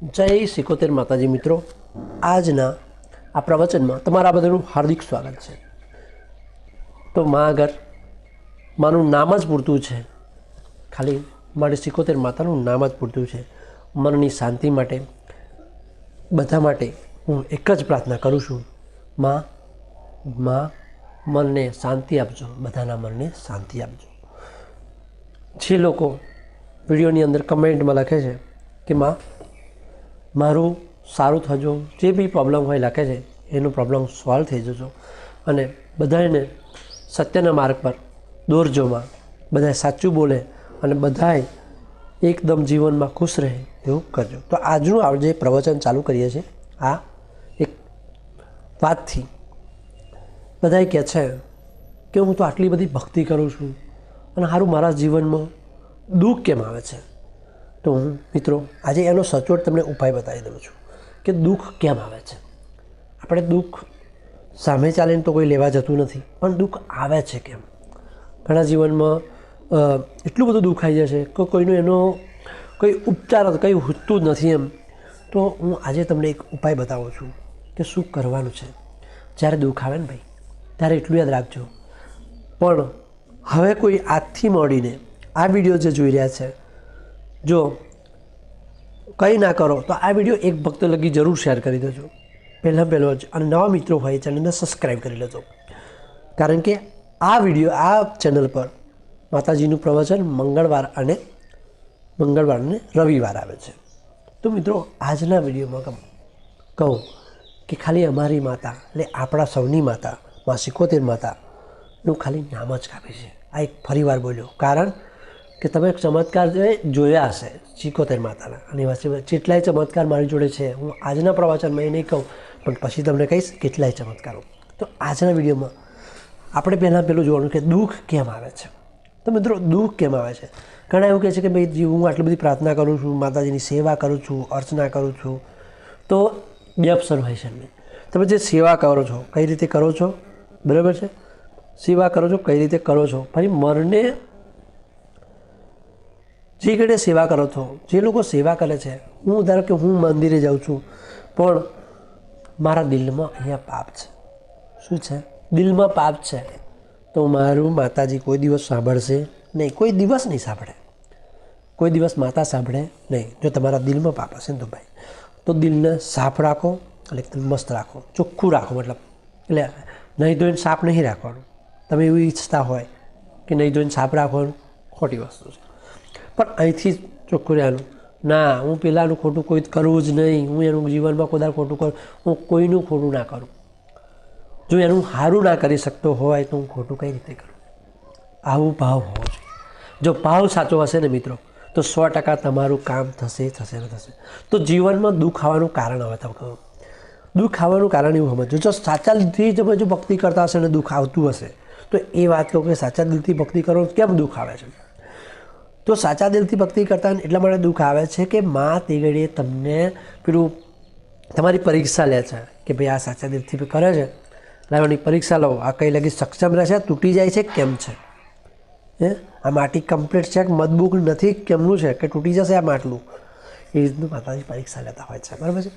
જય સિકોતેર માતાજી મિત્રો. આજના આ પ્રવચનમાં તમારા બધાનું હાર્દિક સ્વાગત છે. તો મા આગળ મારું નામ જ પૂરતું છે, ખાલી મારે સિકોતેર માતાનું નામ જ પૂરતું છે, મનની શાંતિ માટે, બધા માટે હું એક જ પ્રાર્થના કરું છું, માં માં, મનને શાંતિ આપજો, બધાના મનને શાંતિ આપજો. જે લોકો વિડીયોની અંદર કમેન્ટમાં લખે છે કે, માં મારું સારું થજો, જે બી પ્રોબ્લેમ હોય લખે છે, એનું પ્રોબ્લેમ સોલ્વ થઈ જજો. અને બધાને સત્યના માર્ગ પર દોરજોમાં બધાએ સાચું બોલે અને બધાએ એકદમ જીવનમાં ખુશ રહે એવું કરજો. તો આજનું આપણે જે પ્રવચન ચાલુ કરીએ છીએ, આ એક વાતથી બધાએ કહે છે કે હું તો આટલી બધી ભક્તિ કરું છું અને સારું મારા જીવનમાં દુઃખ કેમ આવે છે? તો હું, મિત્રો, આજે એનો સચોટ તમને ઉપાય બતાવી દઉં છું કે દુઃખ કેમ આવે છે. આપણે દુઃખ સામે ચાલીને તો કોઈ લેવા જતું નથી, પણ દુઃખ આવે છે કેમ? ઘણા જીવનમાં એટલું બધું દુઃખ આવી છે કે કોઈનો એનો કોઈ ઉપચાર, કંઈ હોતું જ નથી એમ. તો હું આજે તમને એક ઉપાય બતાવું છું કે શું કરવાનું છે. જ્યારે દુઃખ આવે ને ભાઈ, ત્યારે એટલું યાદ રાખજો. પણ હવે કોઈ આજથી મળીને આ વીડિયો જે જોઈ રહ્યા છે જો કંઈ ના કરો, તો આ વીડિયો એક ભક્ત લગી જરૂર શેર કરી દેજો. પહેલાં પહેલો જ, અને નવા મિત્રો હોય એ ચેનલને સબસ્ક્રાઈબ કરી લેજો. કારણ કે આ વીડિયો, આ ચેનલ પર માતાજીનું પ્રવચન મંગળવાર અને મંગળવાર અને રવિવાર આવે છે. તો મિત્રો, આજના વિડીયોમાં કહું કે ખાલી અમારી માતા, એટલે આપણા સૌની માતા, મા સિકોતેર માતાનું ખાલી નામ જ કાપે છે. આ એક ફરીવાર બોલ્યો. કારણ કે તમે ચમત્કાર જોયા હશે ચિકોતેર માતાના અને કેટલાય ચમત્કાર મારી જોડે છે. હું આજના પ્રવચનમાં એ નહીં કહું, પણ પછી તમને કહીશ કેટલાય ચમત્કારો. તો આજના વિડીયોમાં આપણે પહેલાં પેલું જોવાનું કે દુઃખ કેમ આવે છે? તો મિત્રો, દુઃખ કેમ આવે છે? ઘણા એવું કહે છે કે ભાઈ, હું આટલી બધી પ્રાર્થના કરું છું, માતાજીની સેવા કરું છું, અર્ચના કરું છું, તો બે ઓપ્શન હોય છે તમે જે સેવા કરો છો, કઈ રીતે કરો છો? બરાબર છે? સેવા કરો છો, કઈ રીતે કરો છો? ફરી મરને જે ઘડે સેવા કરો છો, જે લોકો સેવા કરે છે, હું ધારો કે હું મંદિરે જાઉં છું, પણ મારા દિલમાં અહીંયા પાપ છે. શું છે? દિલમાં પાપ છે. તો મારું માતાજી કોઈ દિવસ સાંભળશે નહીં, કોઈ દિવસ નહીં સાંભળે. કોઈ દિવસ માતા સાંભળે નહીં. જો તમારા દિલમાં પાપ હશે ને તો ભાઈ, તો દિલને સાફ રાખો એટલે એકદમ મસ્ત રાખો. ચોખ્ખું રાખો મતલબ. એટલે નહીં ધોઈને સાફ નહીં રાખવાનું. તમે એવું ઈચ્છતા હોય કે નહીં ધોઈને સાફ રાખવાનું, ખોટી વસ્તુ છે. પણ અહીંથી ચોખ્ખું રહેવાનું. ના, હું પેલાનું ખોટું કોઈ કરવું જ નહીં. હું એનું જીવનમાં કોઈ ખોટું કરું. હું કોઈનું ખોટું ના કરું. જો એનું સારું ના કરી શકતો હોય તો હું ખોટું કઈ રીતે કરું? આવું ભાવ હોવો જોઈએ. જો ભાવ સાચો હશે ને મિત્રો, તો સો ટકા તમારું કામ થશે થશે ને થશે. તો જીવનમાં દુઃખ આવવાનું કારણ હવે તમે કહો. દુઃખ આવવાનું કારણ એવું સમજો. જો સાચા દિલથી તમે જો ભક્તિ કરતા હશે ને દુઃખ આવતું હશે, તો એ વાત કહું કે સાચા દિલથી ભક્તિ કરો, કેમ દુઃખ આવે છે? તો સાચા દિલથી ભક્તિ કરતા એટલા માટે દુઃખ આવે છે કે મા તે ઘડીએ તમને પેલું તમારી પરીક્ષા લે છે કે ભાઈ આ સાચા દિલથી કરે છે. લાવવાની પરીક્ષા લો આ કઈ લગી સક્ષમ રહેશે? તૂટી જાય છે? કેમ છે? હે? આ માટી કમ્પ્લીટ છે મજબૂત નથી? કેમનું છે? કે તૂટી જશે આ માટલું? એ રીતનું માતાજી પરીક્ષા લેતા હોય છે. બરાબર છે?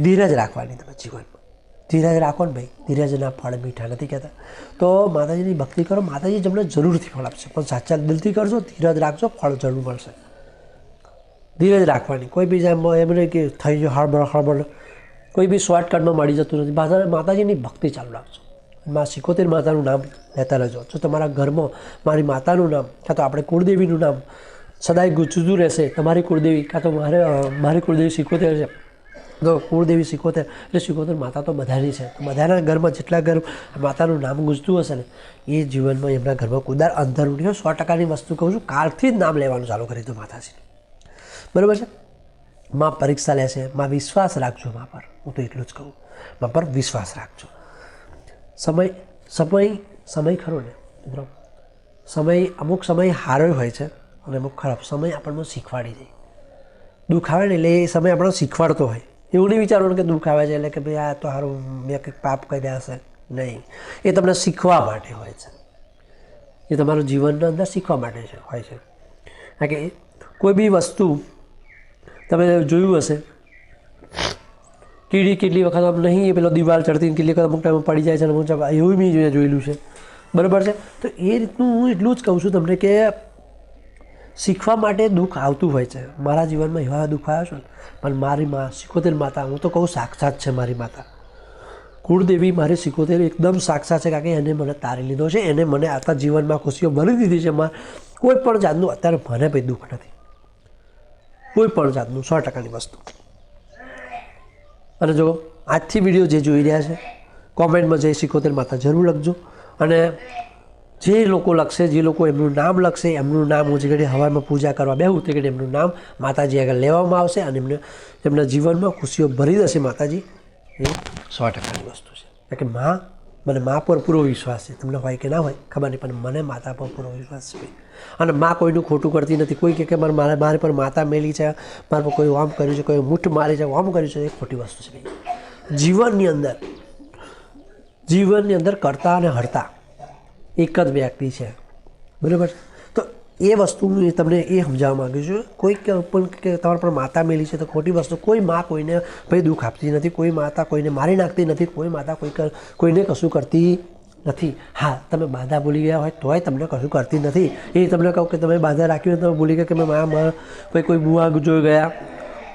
ધીરજ રાખવાની તમે જીવનમાં. ધીરજ રાખો ને ભાઈ. ધીરજના ફળ મીઠા નથી કહેતા. તો માતાજીની ભક્તિ કરો. માતાજી તમને જરૂરથી ફળ આપશે. પણ સાચા દિલથી કરજો, ધીરજ રાખજો, ફળ જરૂર મળશે. ધીરજ રાખવાની. કોઈ બી એમ નહીં કે થઈ ગયો, હળબળ હળબળ. કોઈ બી શોર્ટકટમાં મળી જતું નથી. માતા માતાજીની ભક્તિ ચાલુ રાખજો. માં સિકોતેર માતાનું નામ લેતા રહેજો. જો તમારા ઘરમાં મારી માતાનું નામ કાં તો આપણે કુળદેવીનું નામ સદાય ગુજતું રહેશે. તમારી કુળદેવી, કાં તો મારે મારી કુળદેવી સિકોતેર છે. કુળદેવી સિકોતેર એટલે સિકોતેર માતા તો બધાની છે. બધાના ઘરમાં જેટલા ઘર માતાનું નામ ગુંજતું હશે ને, એ જીવનમાં એમના ઘરમાં કુદાર અંધારું નહીં સો ટકાની વસ્તુ કહું છું, કાલથી જ નામ લેવાનું ચાલુ કરી દો માતાજીનું. બરાબર છે? માં પરીક્ષા લેશે માં વિશ્વાસ રાખજો મા પર. હું તો એટલું જ કહું. મા પર વિશ્વાસ રાખજો. સમય સમય સમય ખરો ને, મિત્રો? સમય, અમુક સમય સારો હોય છે અને અમુક ખરાબ. સમય આપણને શીખવાડી જાય દુખાવે ને એટલે એ સમય આપણને શીખવાડતો હોય. એવું નહીં વિચારવાનું કે દુઃખ આવે છે એટલે કે ભાઈ આ તો સારું મેં કંઈક પાપ કર્યા હશે નહીં. એ તમને શીખવા માટે હોય છે. એ તમારું જીવનના અંદર શીખવા માટે છે, હોય છે. કારણ કે કોઈ બી વસ્તુ તમે જોયું હશે, કીડી કેટલી વખત આમ નહીં પેલો દિવાલ ચડતી કેટલી વખત અમુક ટાઈમ પડી જાય છે અમુક એવું મેં જોયેલું છે. બરાબર છે? તો એ રીતનું હું એટલું જ કહું છું તમને કે શીખવા માટે દુઃખ આવતું હોય છે. મારા જીવનમાં એવા દુઃખ આવ્યા છે ને, પણ મારી મા, સિકોતેર માતા, હું તો કહું સાક્ષાત છે મારી માતા. કુળદેવી મારી સિકોતેર એકદમ સાક્ષાત છે, કારણ કે એને મને તારી લીધો છે, એને મને આખા જીવનમાં ખુશીઓ ભરી દીધી છે. માં, કોઈ પણ જાતનું અત્યારે મને કંઈ દુઃખ નથી. કોઈ પણ જાતનું, સો ટકાની વસ્તુ. અને જો આજથી વીડિયો જે જોઈ રહ્યા છે કોમેન્ટમાં જય સિકોતેર માતા જરૂર લખજો. અને જે લોકો લખશે, જે લોકો એમનું નામ લખશે, એમનું નામ હું જે ઘડી હવામાં પૂજા કરવા બેહું, તે ઘડી એમનું નામ માતાજી આગળ લેવામાં આવશે અને એમને, એમના જીવનમાં ખુશીઓ ભરી દેશે માતાજી. એ સો ટકાની વસ્તુ છે. કારણ કે મા, મને મા પર પૂરો વિશ્વાસ છે. તમને હોય કે ના હોય, ખબર નહીં, પણ મને માતા પર પૂરો વિશ્વાસ છે. અને મા કોઈનું ખોટું કરતી નથી. કોઈ કે મારે મારે, મારી પર માતા મેલી છે, મારા પર કોઈ આમ કર્યું છે, કોઈ મૂઠ મારી છે, આમ કર્યું છે, એ ખોટી વસ્તુ છે. જીવનની અંદર જીવનની અંદર કરતા અને હરતા. એક જ વ્યક્તિ છે. બરાબર? તો એ વસ્તુ તમને એ સમજાવવા માગું છું. કોઈ કે પણ કે તમારા પર માતા મેલી છે તો ખોટી વસ્તુ કોઈ મા કોઈને ભાઈ દુઃખ આપતી નથી, કોઈ માતા કોઈને મારી નાખતી નથી, કોઈ માતા કોઈ કોઈને કશું કરતી નથી. હા, તમે બાધા ભૂલી ગયા હોય તોય તમને કશું કરતી નથી. એ તમને કહું કે તમે બાધા રાખી હોય તમે ભૂલી ગયા કે મેં મા કોઈ કોઈ બુઆ જોઈ ગયા.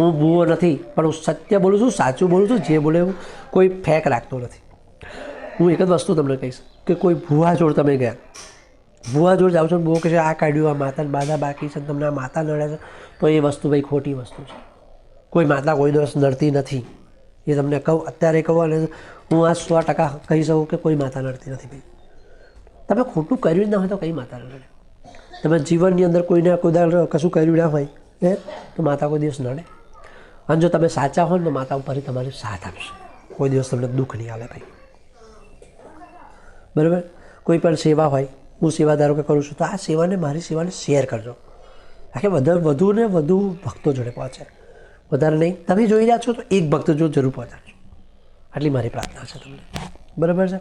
હું બુઓ નથી, પણ હું સત્ય બોલું છું, સાચું બોલું છું, જે બોલે હું કોઈ ફેક રાખતો નથી. હું એક જ વસ્તુ તમને કહીશ. કે કોઈ ભૂવા જોડ તમે ગયા? ભૂવા જોડ જાઓ છો બહુ કહે છે, આ કાઢ્યું, આ માતાને બાધા બાકી છે તમને આ માતા નડે છે, તો એ વસ્તુ ભાઈ ખોટી વસ્તુ છે. કોઈ માતા કોઈ દિવસ નડતી નથી. એ તમને કહું, અત્યારે કહું અને હું આ સો ટકા કહી શકું કે કોઈ માતા નડતી નથી ભાઈ. તમે ખોટું કર્યું જ ના હોય તો કઈ માતા નડે? તમે જીવનની અંદર કોઈને કોઈ કશું કર્યું ના હોય, હે, તો માતા કોઈ દિવસ નડે. અને જો તમે સાચા હો ને, તો માતા ઉપર તમારી સાથ આપશે. કોઈ દિવસ તમને દુઃખ નહીં આવે ભાઈ. બરાબર? કોઈ પણ સેવા હોય, હું સેવા ધારો કે કરું છું, તો આ સેવાને મારી સેવાને શેર કરજો. આખે વધારે વધુ ને વધુ ભક્તો જોડે પહોંચે. વધારે નહીં. તમે જોઈ રહ્યા છો તો એક ભક્ત જો જરૂર પહોંચાડજો આટલી મારી પ્રાર્થના છે તમને. બરાબર છે?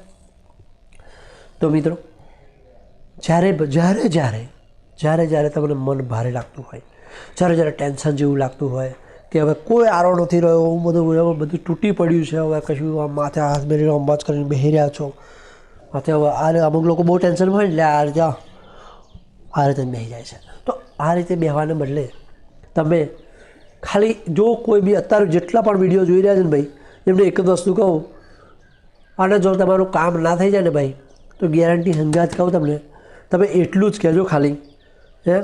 તો મિત્રો, જ્યારે જ્યારે જ્યારે જ્યારે જ્યારે તમને મન ભારે લાગતું હોય, જ્યારે જ્યારે ટેન્શન જેવું લાગતું હોય, કે હવે કોઈ આરો નથી રહ્યો, હું બધું બધું તૂટી પડ્યું છે, હવે કશું માથે હાથ મેળવીને મચ કરીને બેસી રહ્યા છો માથે આ અમુક લોકો બહુ ટેન્શન હોય એટલે આ રીતે આ રીતે બેસી જાય છે. તો આ રીતે બેહવાને બદલે તમે ખાલી જો કોઈ બી અત્યારે જેટલા પણ વીડિયો જોઈ રહ્યા છે ને ભાઈ, એમને એક જ વસ્તુ કહું અને જો તમારું કામ ના થઈ જાય ને ભાઈ, તો ગેરંટી હંગાત કહું તમને, તમે એટલું જ કહેજો ખાલી, હે?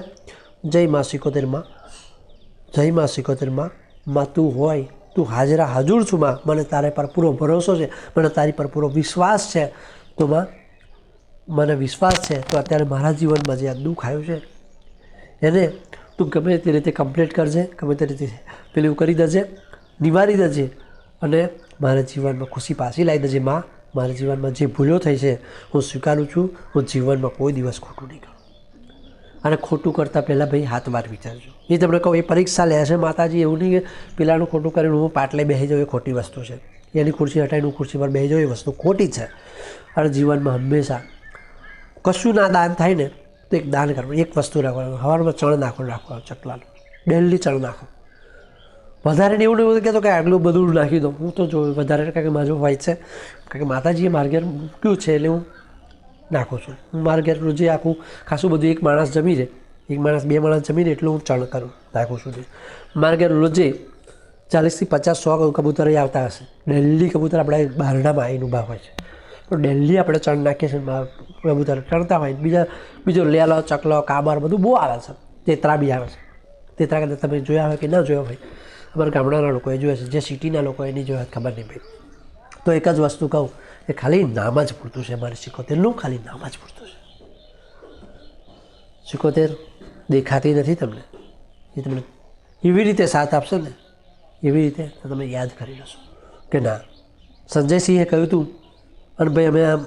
જય માં સિકોતેરમાં જય માં સિકોતેરમાં માં તું હોય, તું હાજરા હાજર છું માં, મને તારા પર પૂરો ભરોસો છે, મને તારી પર પૂરો વિશ્વાસ છે તો માં મને વિશ્વાસ છે, તો અત્યારે મારા જીવનમાં જે આ દુઃખ આવ્યું છે, એને તું ગમે તે રીતે કમ્પ્લીટ કરજે, ગમે તે રીતે પેલું કરી દેજે, નિવારી દેજે અને મારા જીવનમાં ખુશી પાછી લાવી દેજે. માં, મારા જીવનમાં જે ભૂલો થઈ છે, હું સ્વીકારું છું, હું જીવનમાં કોઈ દિવસ ખોટું નહીં કરું. અને ખોટું કરતાં પહેલાં ભાઈ હાથ વાર વિચારજો એ તમને કહું, એ પરીક્ષા લે છે માતાજી, એવું નહીં કે પેલાનું ખોટું કરીને હું પાટલે બેસી જાઉં, એ ખોટી વસ્તુ છે. એની ખુરશી હટાવીને ખુરશી પર બેસી જાઉં, એ વસ્તુ ખોટી છે. અને જીવનમાં હંમેશા કશું ના દાન થાય ને, તો એક દાન કરવું એક વસ્તુ રાખવાનું. હવારમાં ચણ નાખવાનું રાખવાનું ચકલાનું. ડેલી ચણ નાખો. વધારે એવું નહીં કહેતો કે આટલું બધું નાખી દઉં. હું તો જો વધારે કારણ કે મારું હોય છે. કારણ કે માતાજીએ માર્ગેર મૂક્યું છે એટલે હું નાખું છું. હું મારા ઘેર રોજે આખું ખાસું બધું એક માણસ જમી છે એક માણસ, બે માણસ જમીને એટલું હું ચણ કરું નાખું છું મારે ઘેર રોજે ચાલીસથી પચાસ સો કબૂતર આવતા હશે. ડેલી કબૂતર આપણે બહારનામાં આવીને ઊભા હોય છે. તો ડેલી આપણે ચણ નાખીએ છીએ કબૂતર ચણતા હોય બીજા, બીજો લેલો, ચકલો, કાબર બધું બહુ આવે છે. તેતરા બી આવે છે. તેતરા કદાચ તમે જોયા હોય કે ન જોયા હોય, અમારા ગામડાના લોકોએ જોયા છે. જે સિટીના લોકોએ નહીં જોયા ખબર નહીં ભાઈ. તો એક જ વસ્તુ કહું કે ખાલી નામ જ પૂરતું છે. મારે સિકોતેરનું ખાલી નામ જ પૂરતું છે. સિકોતેર દેખાતી નથી તમને. એ તમને એવી રીતે સાથ આપશે ને, એવી રીતે તમે યાદ કરી લેશો કે ના, સંજયસિંહે કહ્યું હતું અને ભાઈ અમે આમ,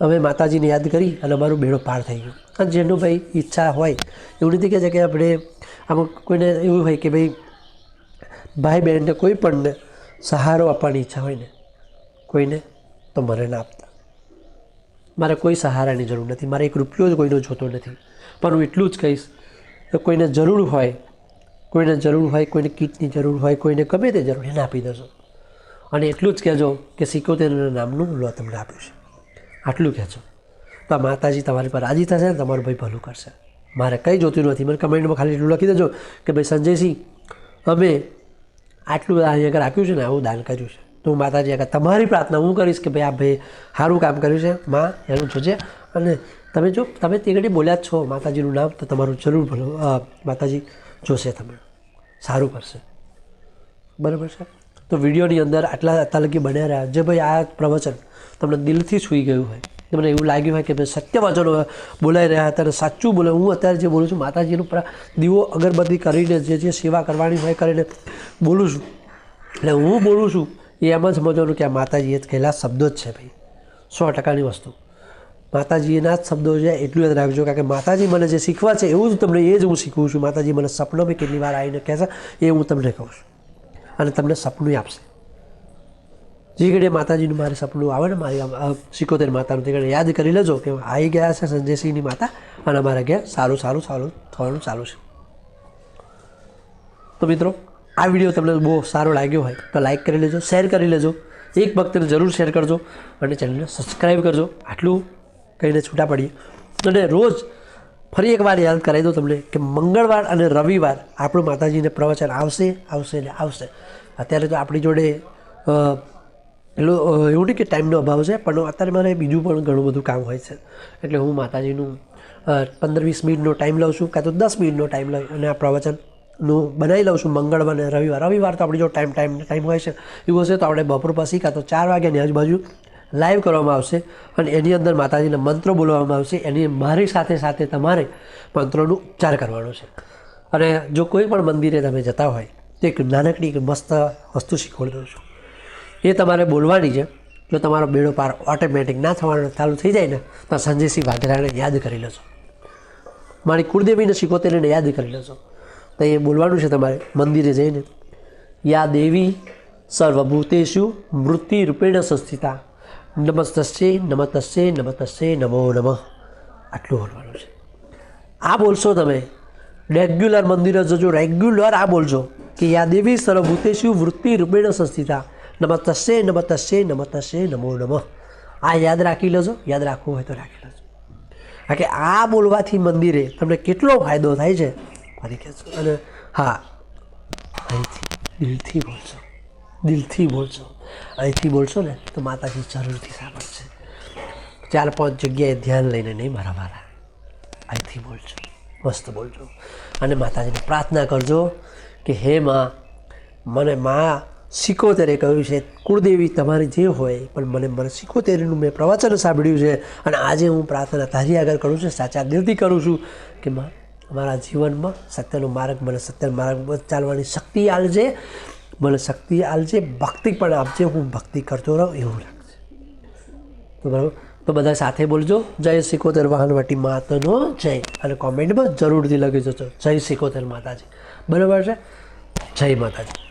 અમે માતાજીને યાદ કરી અને અમારું બેડો પાર થઈ ગયો. અને જેનું ભાઈ ઈચ્છા હોય, એવું નથી કે છે કે આપણે આમાં કોઈને એવું હોય કે ભાઈ ભાઈ બહેનને કોઈ પણને સહારો આપવાની ઈચ્છા હોય ને, કોઈને તો મને ના આપતા. મારે કોઈ સહારાની જરૂર નથી, મારે એક રૂપિયો જ કોઈનો જોતો નથી. પણ હું એટલું જ કહીશ કે કોઈને જરૂર હોય, કોઈને જરૂર હોય, કોઈને કીટની જરૂર હોય, કોઈને ગમે તે જરૂર, એને આપી દેજો. અને એટલું જ કહેજો કે સિકોતેર નામનું લો તમને આપ્યું છે. આટલું કહેજો. તો આ માતાજી તમારી પર રાજી થશે ને તમારું ભાઈ ભલું કરશે. મારે કંઈ જોતું નથી. મને કમેન્ટમાં ખાલી એટલું લખી દેજો કે ભાઈ સંજયસિંહ, અમે આટલું અહીંયા આગળ આપ્યું છે ને, આવું દાન કર્યું છે. તો હું માતાજી આગળ તમારી પ્રાર્થના હું કરીશ કે ભાઈ આ ભાઈ સારું કામ કર્યું છે. માં, એનું જોજે અને તમે જો, તમે તે ઘડી બોલ્યા જ છો, માતાજીનું નામ, તો તમારું જરૂર ભલો માતાજી જોશે તમે સારું કરશે. બરાબર છે? તો વિડીયોની અંદર આટલા અતાલગી બન્યા રહ્યા. જે ભાઈ આ પ્રવચન તમને દિલથી છૂઈ ગયું હોય, તમને એવું લાગ્યું હોય કે ભાઈ સત્ય વચનો બોલાઈ રહ્યા હતા અને સાચું બોલે, હું અત્યારે જે બોલું છું, માતાજીનું પ્રા- દીવો અગરબત્તી કરીને જે જે સેવા કરવાની હોય કરીને બોલું છું. એટલે હું બોલું છું, એ એમ જ સમજવાનું કે આ માતાજીએ એ કહેલા શબ્દો જ છે ભાઈ. સો ટકાની વસ્તુ. માતાજીના જ શબ્દો છે, એટલું યાદ રાખજો, કારણ કે માતાજી મને જે શીખવા છે, એવું જ તમને એ જ હું શીખવું છું. માતાજી મને સપનો બી કેટલી વાર આવીને કહે છે, એ હું તમને કહું છું. અને તમને સપનું આપશે. જે ઘડીએ માતાજીનું મારે સપનું આવે ને, મારી સિકોતેર માતાનું, તે ઘડીએ યાદ કરી લેજો કે આવી ગયા છે સંજયસિંહની માતા અને અમારા ઘેર સારું સારું સારું થવાનું ચાલુ છે. તો મિત્રો, આ વીડિયો તમને બહુ સારો લાગ્યો હોય તો લાઈક કરી લેજો, શેર કરી લેજો. એક ભક્તને જરૂર શેર કરજો અને ચેનલને સબસ્ક્રાઈબ કરજો. આટલું કહીને છૂટા પડીએ. અને રોજ ફરી એકવાર યાદ કરાવી દઉં તમને કે મંગળવાર અને રવિવાર આપણું માતાજીને પ્રવચન આવશે આવશે ને આવશે. અત્યારે તો આપણી જોડે એટલું એવું નહીં કે ટાઈમનો અભાવ છે, પણ અત્યારે મારે બીજું પણ ઘણું બધું કામ હોય છે. એટલે હું માતાજીનું પંદર વીસ મિનિટનો ટાઈમ લઉં છું, કાં તો દસ મિનિટનો ટાઈમ લઈ અને આ પ્રવચનનું બનાવી લઉં છું, મંગળવાર અને રવિવાર. રવિવાર તો આપણી જો ટાઈમ ટાઈમ ટાઈમ હોય છે. એવું હશે તો આપણે બપોર પછી કાં તો ચાર વાગ્યાની આજુબાજુ લાઈવ કરવામાં આવશે અને એની અંદર માતાજીના મંત્રો બોલવામાં આવશે. એની મારી સાથે સાથે તમારે મંત્રોનો ઉચ્ચાર કરવાનો છે. અને જો કોઈ પણ મંદિરે તમે જતા હોય, તો એક નાનકડી, એક મસ્ત વસ્તુ શીખવાડી દઉં છું. એ તમારે બોલવાની છે. જો તમારો બેડો પાર ઓટોમેટિક ના થવાનો, ચાલુ થઈ જાય ને, તો સંજયસિંહ વાઘેલાને યાદ કરી લેશો મારી કુળદેવીને શીખોતેરીને યાદ કરી લેશો તો એ બોલવાનું છે તમારે મંદિરે જઈને. યા દેવી સર્વભૂતેશુ મૃત્યુ રૂપેણ સંસ્થિતા. નમસ્તસ્ય નમતસ્ય નમતસ્ય નમો નમઃ. આટલું બોલવાનું છે. આ બોલશો તમે? રેગ્યુલર મંદિરે જજો, રેગ્યુલર આ બોલજો. કે યા દેવી સર્વભૂતેશુ વૃત્તિ રૂપેણ સંસ્થિતા. નમતસ્ય નમતસ્ય નમતસ્ય નમો નમઃ. આ યાદ રાખી લેજો, યાદ રાખવું હોય તો રાખી લેજો. કારણ કે આ બોલવાથી મંદિરે તમને કેટલો ફાયદો થાય છે? ફરી કહેશો અને હા, અહીંથી દિલથી બોલશો દિલથી બોલશો અહીંથી બોલશો ને, તો માતાજી જરૂરથી સાંભળશે. ચાર પાંચ જગ્યાએ ધ્યાન લઈને નહીં મારા મારા અહીંથી બોલજો. મસ્ત બોલજો. અને માતાજીને પ્રાર્થના કરજો કે હે માં, મને મા સિકોતેરે કહ્યું છે, કુળદેવી તમારી જે હોય, પણ મને મને સિકોતેરનું મેં પ્રવચન સાંભળ્યું છે, અને આજે હું પ્રાર્થના તારી આગળ કરું છું, સાચા દિલથી કરું છું કે માં, મારા જીવનમાં સત્યનો માર્ગ, મને સત્ય માર્ગ ચાલવાની શક્તિ આલજે મને શક્તિ આલજે ભક્તિ પણ આપજે હું ભક્તિ કરતો રહું એવું લાગશે તો બરાબર? તો બધા સાથે બોલજો. જય સિકોતેર વાહનવાટી માતાનો જય. અને કોમેન્ટમાં જરૂરથી લખી જજો. જય સિકોતેર માતાજી. બરાબર છે? જય માતાજી.